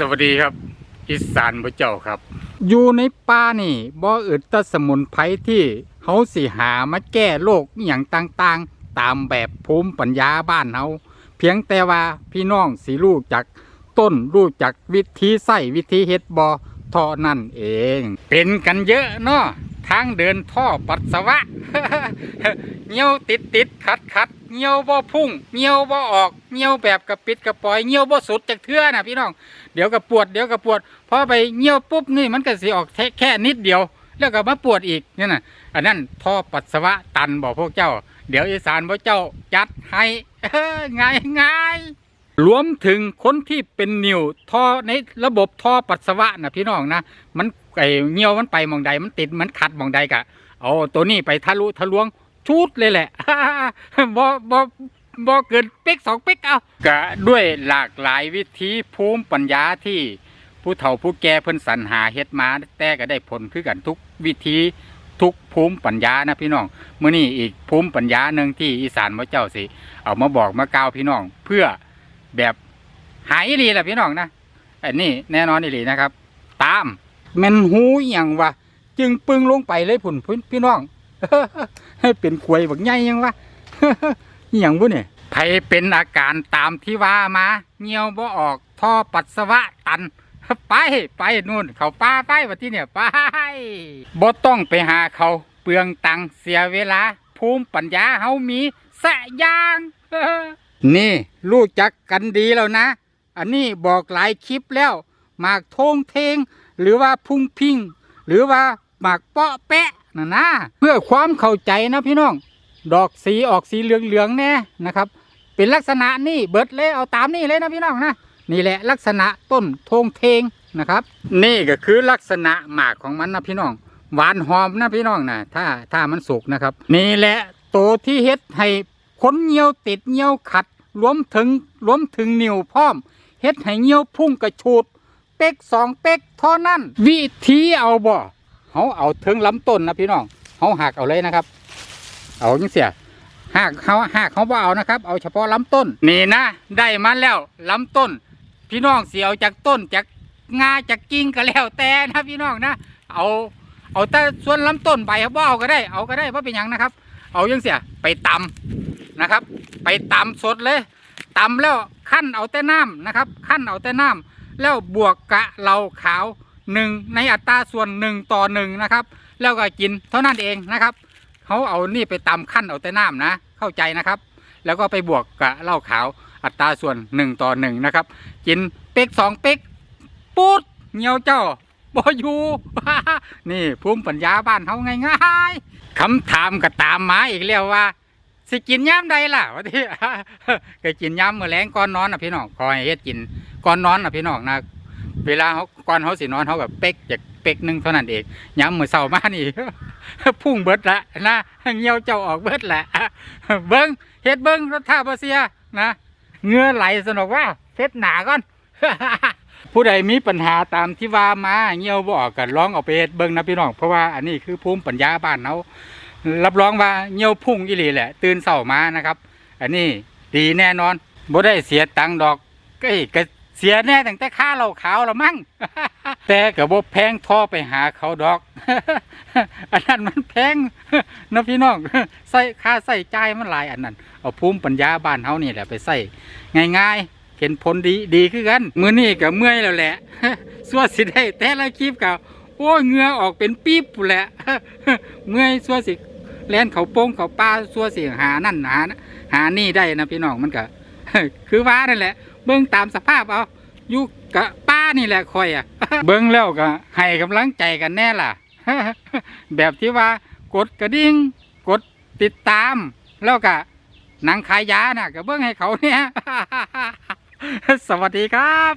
สวัสดีครับ อีสานพระเจ้าครับ อยู่ในป่านี่บ่ออึดตะสมุนไพรที่เขาสิหามาแก้โรคอหย่างต่างๆ ตามแบบภูมิปัญญาบ้านเฮาเพียงแต่ว่าพี่น้องสิรู้จักต้นรู้จักวิธีใส่วิธีเฮ็ดบ่เท่านั่นเอง เป็นกันเยอะเนาะทางเดินท่อปัสสาวะ เงี้ยวติดติดขัดขัด เงี้ยวบ่พุ่งเงี้ยวบ่ออกเงี้ยวแบบกระปิดกระปล่อยเงี้ยวบ่สุดจากเทื่อนะพี่น้องเดี๋ยวก็ปวดเดี๋ยวก็ปวดพอไปเงี้ยวปุ๊บนี่มันก็สิออกแค่แค่นิดเดียว แล้วก็มาปวดอีกนี่น่ะอันนั้นท่อปัสสาวะตันบอกพวกเจ้า เดี๋ยวอีสานพวกเจ้าจัดให้ง่ายง่ายรวมถึงคนที่เป็นนิ่วท่อในระบบท่อปัสสาวะนะพี่น้องนะมันไอเงี้ยวมันไปมองใดมันติดมันขัดมองใดกะเอาตัวนี้ไปทะลุทะลวง ชุดเลยแหละบ่บ่บ่เกินเป๊กสองเป๊กเอากะด้วยหลากหลายวิธีภูมิปัญญาที่ผู้เฒ่าผู้แก่เพิ่นสรรหาเฮ็ดมาแต่ก็ได้ผลคือกันทุกวิธีทุกภูมิปัญญานะพี่น้องมื้อนี้อีกภูมิปัญญาหนึ่งที่อีสานพระเจ้าสิ เอามาบอกมากล่าวพี่น้อง เพื่อแบบหายอีหลีล่ะพี่น้องนะอันนี้แน่นอนอีหลีนะครับ ตามแม่นหูอย่างวะจึงปึงลงไปเลยพุ่นพี่น้อง ให้เป็นควยบักใหญ่ยังวะอย่างบุเนี่ยไผเป็นอาการตามที่ว่ามาเงี้ยวบ่ออกท่อปัสสาวะตัน ไปไปนู่น เขาป้าไปว่าที่เนี่ยไปบ่ต้องไปหาเขาเปลืองตังเสียเวลา ภูมิปัญญาเฮามีสะยาง นี่รู้จักกันดีแล้วนะ อันนี้บอกหลายคลิปแล้ว หมากทงเทง หรือว่าพุ่งพิงหรือว่าหมากเปาะแปะ นะนะเพื่อความเข้าใจนะพี่น้อง ดอกสีออกสีเหลืองๆแน่นะครับ เป็นลักษณะนี่เบิดเลยเอาตามนี่เลยนะพี่น้องนะนี่แหละลักษณะต้นทงเทงนะครับ นี่ก็คือลักษณะหมากของมันนะพี่น้อง หวานหอมนะพี่น้องนะถ้าถ้ามันสุกนะครับ นี่แหละตัวที่เฮ็ดให้ขนเหี่ยวติดเหี่ยวขัดรวมถึงรวมถึงนิ่วพร้อมเฮ็ดให้เหี่ยวพุ่งกระชูดเป๊กสองเป๊กเท่านั้น วิธีเอาบ่ เขาเอาถึงลำต้นนะพี่น้องเขาหักเอาเลยนะครับ เอาจังเสียหักเขาหักเขาบ่าเอานะครับ เอาเฉพาะลำต้น นี่นะได้มาแล้วลำต้น พี่น้องเสียเอาจากต้นจากงาจากกิ่งก็แล้วแต่นะพี่น้องนะ เอา เอาแต่ส่วนลำต้นใบครับว่าเอาก็ได้ เอาก็ได้เพราะเป็นหยังนะครับ เอายังเสียไปตำนะครับ ไปตำสดเลยตำแล้วขั้นเอาแต่น้ำนะครับ ขั้นเอาแต่น้ำแล้วบวกกะเหลาขาว หนึ่งในอัตราส่วนหนึ่งต่อหนึ่งนะครับแล้วก็กินเท่านั้นเองนะครับเขาเอานี่ไปตำขั้นเอาแต่น้ำนะ เข้าใจนะครับ แล้วก็ไปบวกกะเหล้าขาวอัตราส่วนหนึ่งต่อหนึ่งนะครับกินเป๊กสองเป๊กปุ๊ดเงียวเจ้าบอยู่นี่ภูมิปัญญาบ้านเขาง่ายๆคำถามก็ตามมาอีกแล้วว่าสิกินย้ำใดล่ะวะที่ก็กินย้ำเมื่อแรงก่อนนอนนะพี่น้องคอยเฮ็ดกินก่อนนอนนะพี่น้องนะ เวลาเขาก่อนเขาสินอนเขาแบบเป๊กจากเป๊กหนึงเท่านั้นเองย้ำมือเศร้ามานี่พุ่งเบิดละนะเงี้ยวเจ้าออกเบิดละเบิ้งเฮ็ดเบิ้งรถท่าบเสียนะเงือไหลสนุกว่าเฮ็ดหนาก่อนผู้ใดมีปัญหาตามที่ว่ามาเงี้ยวบอกกันร้องเอาไปเฮ็ดเบิ้งนะพี่น้องเพราะว่าอันนี้คือภูมิปัญญาบ้านเขารับรองว่าเงี้ยวพุ่งอีหลีแหละ ตื่นเศร้ามานะครับ อันนี้ดีแน่นอนบ่ได้เสียตังค์ดอกก็ก็ เสียแน่ตั้งแต่ค่าเหล้าขาวละมั้งแต่ก็บ่แพงท่อไปหาเขาดอก อันนั้นมันแพงนะพี่น้องใส่ค่าใส่จ่ายมันหลายอันนั้นเอาภูมิปัญญาบ้านเฮานี่แหละไปใส่ง่ายๆ เห็นผลดีดีคือกัน มือนี้ก็เมื่อยแล้วแหละสัวสิได้แต่ละคลิปก็โอ้เงือออกเป็นปี๊บแหละเมื่อยสัวสิแล่นเขาโป้งเขาป้าสัวสิหานั่นหานหานี่ได้นะพี่น้องมันก็คือว่านั่นแหละ เบิ้งตามสภาพเอาอยู่กะป้านี่แหละคอยอะ เบิ้งแล้วก็ให้กำลังใจกันแน่ล่ะ แบบที่ว่ากดกระดิ่งกดติดตาม แล้วก็หนังขายยาน่ะก็เบิ้งให้เขาเนี่ย สวัสดีครับ